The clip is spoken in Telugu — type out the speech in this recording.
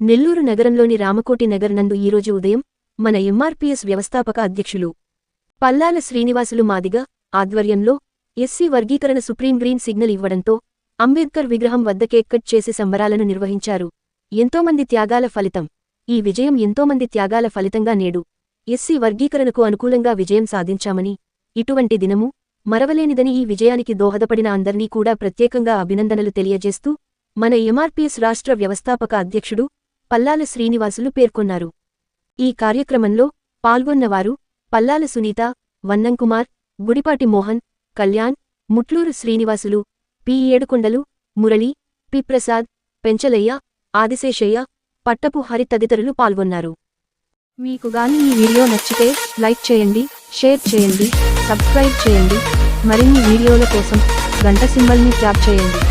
నెల్లూరు నగరంలోని రామకోటి నగర్ నందు ఈరోజు ఉదయం మన ఎంఆర్పీఎస్ వ్యవస్థాపక అధ్యక్షులు పల్లాల శ్రీనివాసులు మాదిగ ఆధ్వర్యంలో ఎస్సీ వర్గీకరణ సుప్రీం గ్రీన్ సిగ్నల్ ఇవ్వడంతో అంబేద్కర్ విగ్రహం వద్ద కేక్ కట్ చేసి సంబరాలను నిర్వహించారు. ఎంతోమంది త్యాగాల ఫలితం. ఈ విజయం ఎంతోమంది త్యాగాల ఫలితంగా నేడు ఎస్సీ వర్గీకరణకు అనుకూలంగా విజయం సాధించామని ఇటువంటి దినము మరవలేనిదని ఈ విజయానికి దోహదపడిన అందర్నీ కూడా ప్రత్యేకంగా అభినందనలు తెలియజేస్తూ మన ఎంఆర్పీఎస్ రాష్ట్ర వ్యవస్థాపక అధ్యక్షుడు పల్లాల శ్రీనివాసులు పేర్కొన్నారు. ఈ కార్యక్రమంలో పాల్గొన్నవారు పల్లాల సునీత వన్నంకుమార్ గుడిపాటి మోహన్ కళ్యాణ్ ముట్లూరు శ్రీనివాసులు పి. ఏడుకొండలు మురళి పి. ప్రసాద్ పెంచలయ్య ఆదిశేషయ్య పట్టపు హరి తదితరులు పాల్గొన్నారు. మీకు గాని ఈ వీడియో నచ్చితే లైక్ చేయండి షేర్ చేయండి సబ్స్క్రైబ్ చేయండి. మరిన్ని వీడియోల కోసం గంట సింబల్ని ట్యాప్ చేయండి.